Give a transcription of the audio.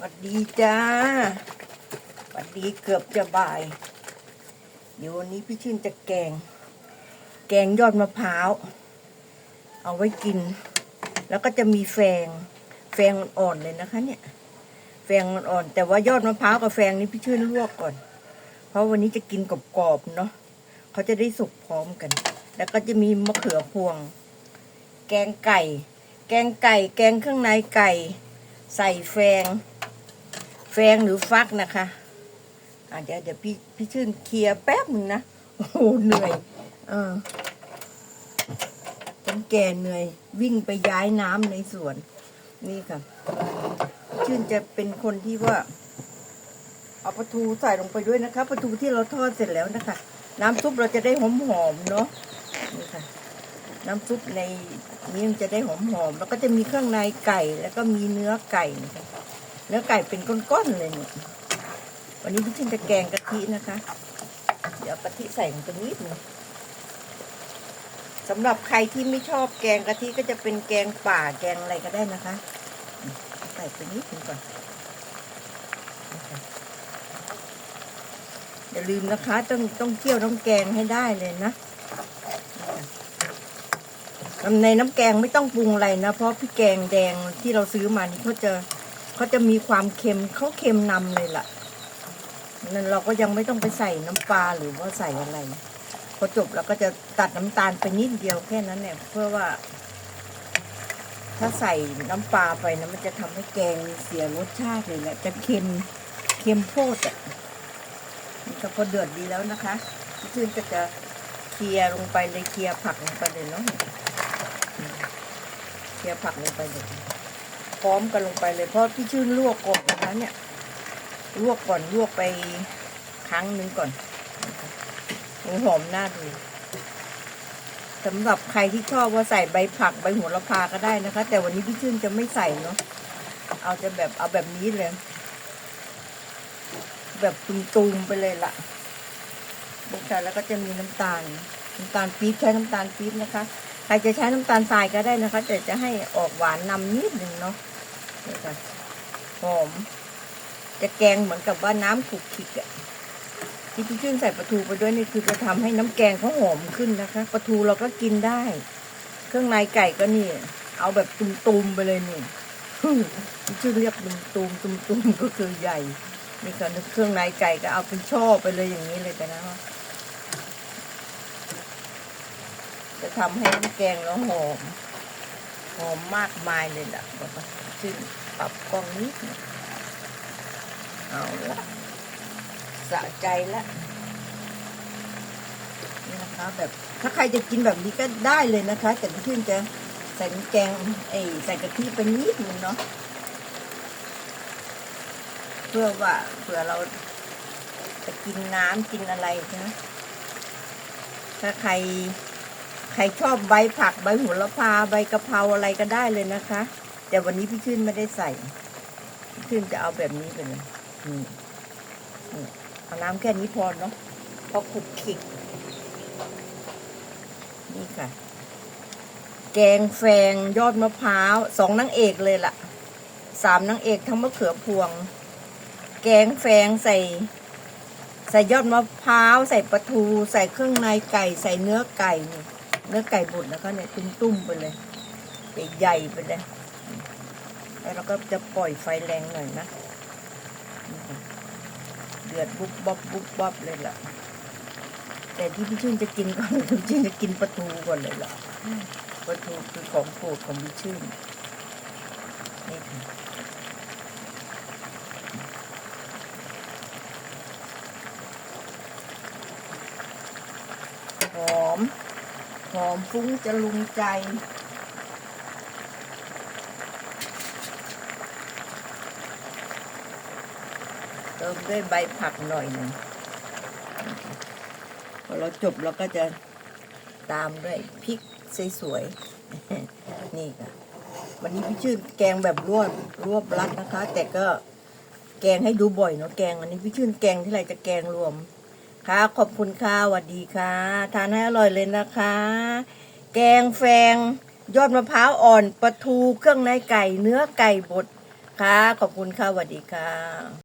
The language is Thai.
สวัสดีจ้าสวัสดีเกือบจะบ่าย เดี๋ยววันนี้พี่ชื่นจะแกง แกงยอดมะพร้าว เอาไว้กิน แล้วก็จะมีแฟง แฟงอ่อนๆเลยนะคะ เนี่ย แฟงอ่อนๆแต่ว่ายอดมะพร้าวกับแฟงนี้พี่ชื่นลวกก่อน เพราะวันนี้จะกินกรอบๆเนาะเขาจะได้สุกพร้อมกัน แล้วก็จะมีมะเขือพวง แกงไก่ แกงไก่ แกงเครื่องในไก่ ใส่แฟง งหรือฟักนะคะอะเดี๋ยวเดี๋ยวพี่พี่ชื่นเคลียร์แป๊บหนึ่งนะ โอ้โหเหนื่อยเออคนแก่เหนื่อย วิ่งไปย้ายน้ำในสวน นี่ค่ะ ชื่นจะเป็นคนที่ว่า เอาปลาทูใส่ลงไปด้วยนะคะปลาทูที่เราทอดเสร็จแล้วนะคะ น้ำซุปเราจะได้หอมๆเนาะนี่ค่ะ น้ำซุปในนี้มันจะได้หอมๆแล้วก็จะมีเครื่องในไก่ แล้วก็มีเนื้อไก่นะคะ เนื้อไก่เป็นก้อนๆเลยเนี่ยวันนี้พี่ชินจะแกงกะทินะคะ เดี๋ยวกะทิใส่ลงไปนิดนึงสำหรับใครที่ไม่ชอบแกงกะทิก็จะเป็นแกงป่าแกงอะไรก็ได้นะคะใส่ไปนิดนึงก่อนอย่าลืมนะคะ ต้องต้องเคี่ยวน้ำแกงให้ได้เลยนะในน้ำแกงไม่ต้องปรุงอะไรนะ เพราะพี่แกงแดงที่เราซื้อมานี่เขาจะ เขาจะมีความเค็มเขาเค็มนำเลยล่ะนั่นเราก็ยังไม่ต้องไปใส่น้ำปลาหรือว่าใส่อะไรพอจบเราก็จะตัดน้ำตาลไปนิดเดียวแค่นั้นเนี่ยเพื่อว่า ถ้าใส่น้ำปลาไปนะมันจะทำให้แกงเสียรสชาติเลยแหละจะเค็มเค็มโพดอะนี่ก็พอเดือดดีแล้วนะคะพี่ชื่นก็จะเคลียร์ลงไปเลยเคลียร์ผักลงไปเลยเนาะเคี่ยวผักลงไปเลย พร้อมกันลงไปเลยเพราะพี่ชื่นลวกก่อนนะคะเนี่ยลวกก่อนลวกไปครั้งหนึ่งก่อนหอมหน้าดูสำหรับใครที่ชอบว่าใส่ใบผักใบโหัวละพาก็ได้นะคะ แต่วันนี้พี่ชื่นจะไม่ใส่เนาะเอาจะแบบเอาแบบนี้เลย แบบตุมๆไปเลยล่ะบวกใส่แล้วก็จะมีน้ำตาลน้ำตาลปี๊บใช้น้ำตาลปี๊บนะคะ ครจะใช้น้ำตาลทรายก็ได้นะคะแต่จะให้ออกหวานนำนิดหนึ่งเนาะนี่ค่ะหอม จะแกงเหมือนกับว่าน้ำขลุกขิกอะที่พี่ชื่นใส่ปลาทูไปด้วยนี่คือจะทำให้น้ำแกงเขาหอมขึ้นนะคะปลาทูเราก็กินได้ เครื่องในไก่ก็นี่ เอาแบบตุมๆไปเลยนี่พี่ชื่นเรียกตุมๆตุมๆก็คือใหญ่นี่ค่ะเครื่องในไก่ก็เอาเป็นช่อไปเลยอย่างนี้เลยกันนะ จะทำให้น้ำแกงแล้วหอม หอมมากมายเลยล่ะบอกว่าซึ่งปรับกล้องนิดเอาละสะใจละนี่นะคะแบบถ้าใครจะกินแบบนี้ก็ได้เลยนะคะ แต่พี่ขึ้นจะใส่น้ำแกงไอ้ใส่กะทิไปนิดหนึงเนาะเพื่อว่าเผื่อเราจะกินน้ำกินอะไรนะถ้าใคร ใครชอบใบผักใบโหัวละพาใบกะเพราอะไรก็ได้เลยนะคะ แต่วันนี้พี่ชื่นไม่ได้ใส่พี่ชื่นจะเอาแบบนี้ไปเลยนี่นเอาน้ำแค่นี้พอเนาะพอขลุกขลิก นี่ค่ะ แกงแฟงยอดมะพร้าวสองนางเอกเลยล่ะสามนางเอกทั้งมะเขือพวง แกงแฟงใส่ ใส่ยอดมะพร้าว ใส่ปลาทู ใส่เครื่องในไก่ ใส่เนื้อไก่นี่ เนื้อไก่บดแล้วก็เนี่ยตุ้มๆไปเลยใหญ่ๆไปเลยแล้วเราก็จะปล่อยไฟแรงหน่อยนะ เดือดบุบบับบุบบับเลยล่ะ แต่ที่พี่ชื่นจะกินก่อนพี่ชื่นจะกินปลาทูก่อนเลยล่ะปลาทูคือของโปรดของพี่ชื่นนี่ค่ะหอม หอมฟุ้งจะลุงใจ เติมด้วยใบผักหน่อยหนึ่งพอเราจบเราก็จะตามด้วยพริกสวยๆ นี่ค่ะ วันนี้พี่ชื่นแกงแบบรวบรวบรัดนะคะ แต่ก็แกงให้ดูบ่อยเนาะแกง อันนี้พี่ชื่นแกงที่ไรจะแกงรวม ค่ะขอบคุณค่ะสวัสดีค่ะทานให้อร่อยเลยนะคะ แกงแฟง ยอดมะพร้าวอ่อนปลาทูเครื่องในไก่ เนื้อไก่บดค่ะขอบคุณค่ะสวัสดีค่ะ